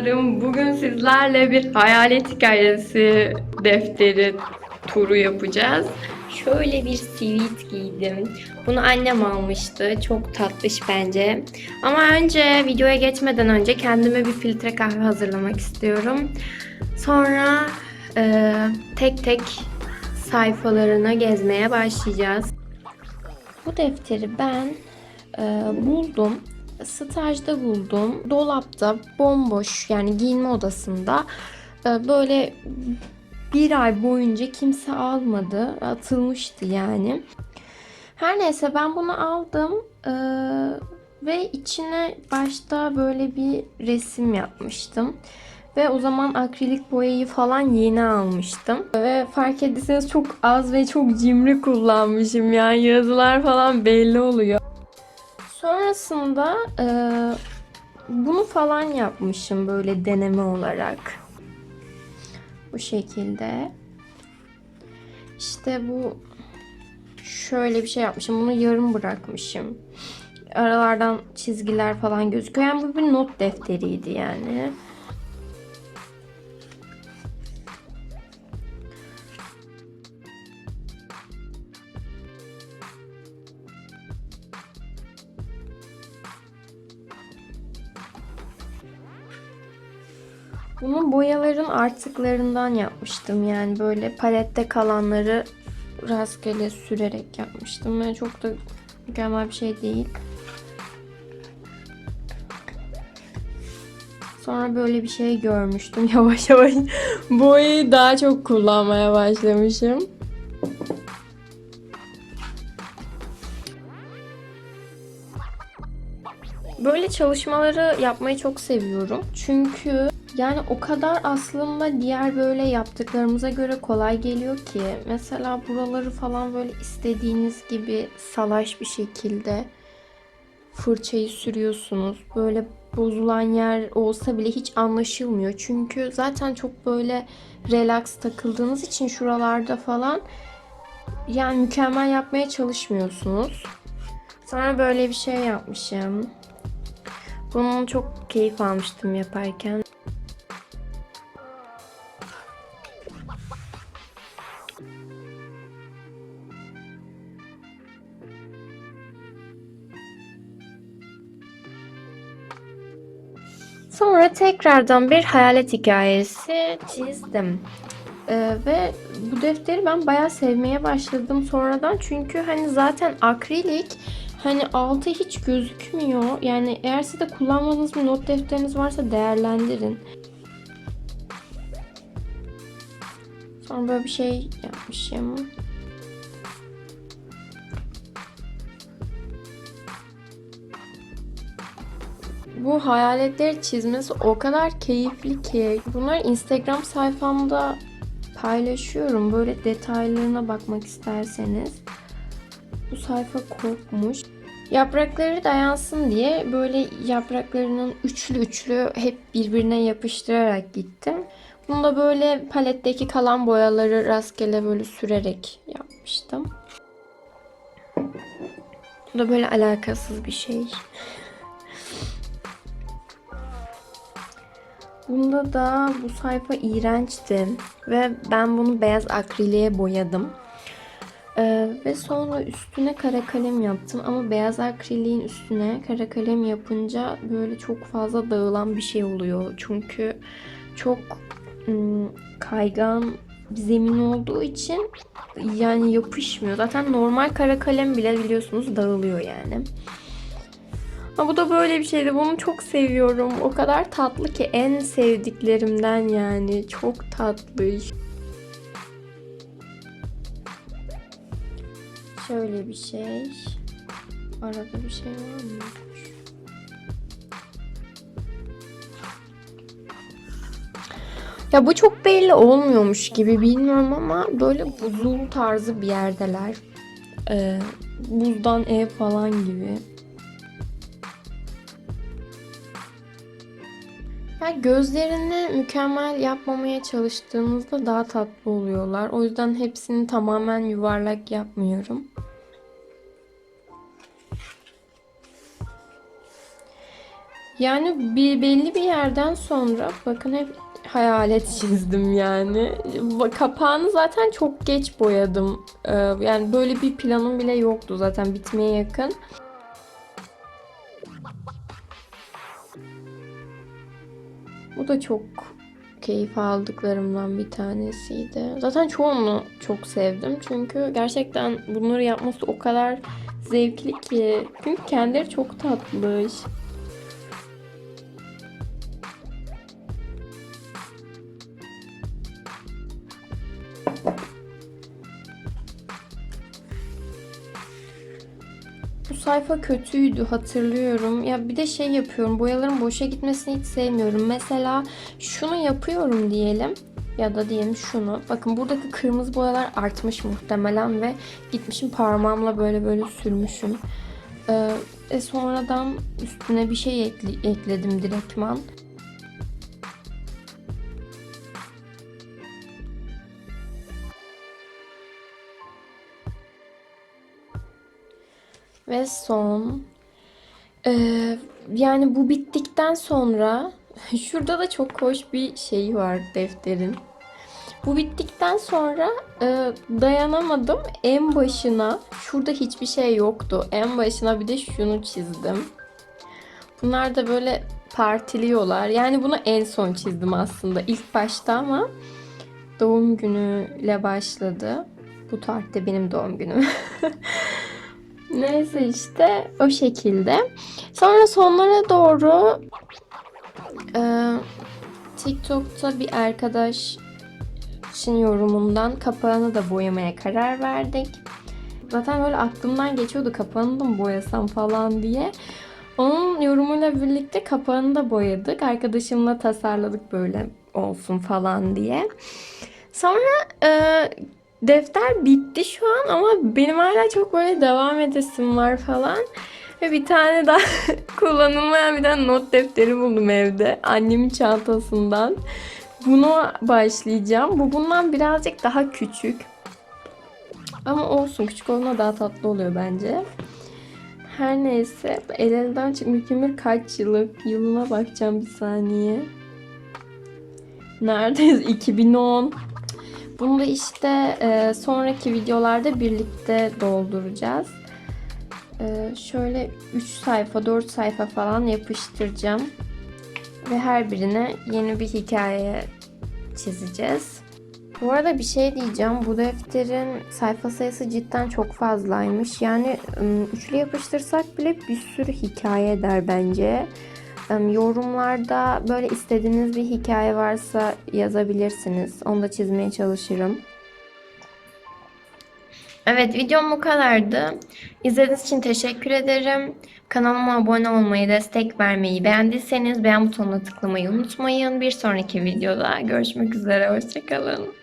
canlarım. Bugün sizlerle bir hayalet hikayesi defteri turu yapacağız. Şöyle bir sivit giydim. Bunu annem almıştı. Çok tatlış bence. Ama önce videoya geçmeden önce kendime bir filtre kahve hazırlamak istiyorum. Sonra e, tek tek sayfalarına gezmeye başlayacağız. Bu defteri ben e, buldum. Stajda buldum. Dolapta bomboş yani giyinme odasında e, böyle bir ay boyunca kimse almadı. Atılmıştı yani. Her neyse ben bunu aldım. e, ve içine başta böyle bir resim yapmıştım. Ve o zaman akrilik boyayı falan yeni almıştım. Ve fark ettiyseniz çok az ve çok cimri kullanmışım. Yani yazılar falan belli oluyor. Sonrasında e, bunu falan yapmışım böyle deneme olarak. Bu şekilde. İşte bu şöyle bir şey yapmışım. Bunu yarım bırakmışım. Aralardan çizgiler falan gözüküyor. Yani bu bir not defteriydi yani. Bunun boyaların artıklarından yapmıştım. Yani böyle palette kalanları rastgele sürerek yapmıştım. Ve çok da mükemmel bir şey değil. Sonra böyle bir şey görmüştüm. Yavaş yavaş boyayı daha çok kullanmaya başlamışım. Çalışmaları yapmayı çok seviyorum. Çünkü yani o kadar aslında diğer böyle yaptıklarımıza göre kolay geliyor ki. Mesela buraları falan böyle istediğiniz gibi salaş bir şekilde fırçayı sürüyorsunuz. Böyle bozulan yer olsa bile hiç anlaşılmıyor. Çünkü zaten çok böyle relax takıldığınız için şuralarda falan yani mükemmel yapmaya çalışmıyorsunuz. Sonra böyle bir şey yapmışım. Bunun çok keyif almıştım yaparken. Sonra tekrardan bir hayalet hikayesi çizdim. Ee, ve bu defteri ben bayağı sevmeye başladım sonradan. Çünkü hani zaten akrilik hani altı hiç gözükmüyor. Yani eğer siz de kullanmadığınız bir not defteriniz varsa değerlendirin. Sonra böyle bir şey yapmışım. Bu hayaletleri çizmesi o kadar keyifli ki. Bunları Instagram sayfamda paylaşıyorum. Böyle detaylarına bakmak isterseniz. Bu sayfa kopmuş. Yaprakları dayansın diye böyle yapraklarının üçlü üçlü hep birbirine yapıştırarak gittim. Bunu da böyle paletteki kalan boyaları rastgele böyle sürerek yapmıştım. Bu da böyle alakasız bir şey. Bunda da bu sayfa iğrençti ve ben bunu beyaz akriliğe boyadım. Ee, ve sonra üstüne kara kalem yaptım ama beyaz akriliğin üstüne kara kalem yapınca böyle çok fazla dağılan bir şey oluyor. Çünkü çok ım, kaygan bir zemin olduğu için yani yapışmıyor. Zaten normal kara kalem bile biliyorsunuz dağılıyor yani. Ama bu da böyle bir şeydi. Bunu çok seviyorum. O kadar tatlı ki en sevdiklerimden yani. Çok tatlı. Şöyle bir şey. Arada bir şey var mı? Ya bu çok belli olmuyormuş gibi bilmiyorum ama böyle buzul tarzı bir yerdeler. Ee, buzdan ev falan gibi. Yani gözlerini mükemmel yapmamaya çalıştığınızda daha tatlı oluyorlar. O yüzden hepsini tamamen yuvarlak yapmıyorum. Yani bir belli bir yerden sonra bakın hep hayalet çizdim yani. Kapağını zaten çok geç boyadım. Ee, yani böyle bir planım bile yoktu zaten bitmeye yakın. Bu da çok keyif aldıklarımdan bir tanesiydi. Zaten çoğunu çok sevdim. Çünkü gerçekten bunları yapması o kadar zevkli ki. Çünkü kendileri çok tatlış. Sayfa kötüydü hatırlıyorum. Ya bir de şey yapıyorum. Boyaların boşa gitmesini hiç sevmiyorum. Mesela şunu yapıyorum diyelim ya da diyelim şunu. Bakın buradaki kırmızı boyalar artmış muhtemelen ve gitmişim parmağımla böyle böyle sürmüşüm. Ee, e sonradan üstüne bir şey ekli- ekledim direktman. Ve son. Ee, yani bu bittikten sonra şurada da çok hoş bir şey var defterin. Bu bittikten sonra e, dayanamadım. En başına şurada hiçbir şey yoktu. En başına bir de şunu çizdim. Bunlar da böyle partiliyorlar. Yani bunu en son çizdim aslında ilk başta ama doğum günüyle başladı. Bu tarihte benim doğum günüm. Neyse işte o şekilde. Sonra sonlara doğru e, TikTok'ta bir arkadaşın yorumundan kapağını da boyamaya karar verdik. Zaten böyle aklımdan geçiyordu kapağını da mı boyasam falan diye. Onun yorumuyla birlikte kapağını da boyadık. Arkadaşımla tasarladık böyle olsun falan diye. Sonra e, defter bitti şu an ama benim hala çok böyle devam edesim var falan. Ve bir tane daha kullanılmayan bir tane not defteri buldum evde. Annemin çantasından. Bunu başlayacağım. Bu bundan birazcık daha küçük. Ama olsun küçük olduğunda daha tatlı oluyor bence. Her neyse el elden çıkmış bilir kaç yıllık yılına bakacağım bir saniye. Neredeyiz? 2010. Bunu da işte e, sonraki videolarda birlikte dolduracağız. E, şöyle 3 sayfa 4 sayfa falan yapıştıracağım. Ve her birine yeni bir hikaye çizeceğiz. Bu arada bir şey diyeceğim. Bu defterin sayfa sayısı cidden çok fazlaymış. Yani üçlü yapıştırsak bile bir sürü hikaye eder bence. Yorumlarda böyle istediğiniz bir hikaye varsa yazabilirsiniz. Onu da çizmeye çalışırım. Evet videom bu kadardı. İzlediğiniz için teşekkür ederim. Kanalıma abone olmayı, destek vermeyi, beğendiyseniz beğen butonuna tıklamayı unutmayın. Bir sonraki videoda görüşmek üzere. Hoşçakalın.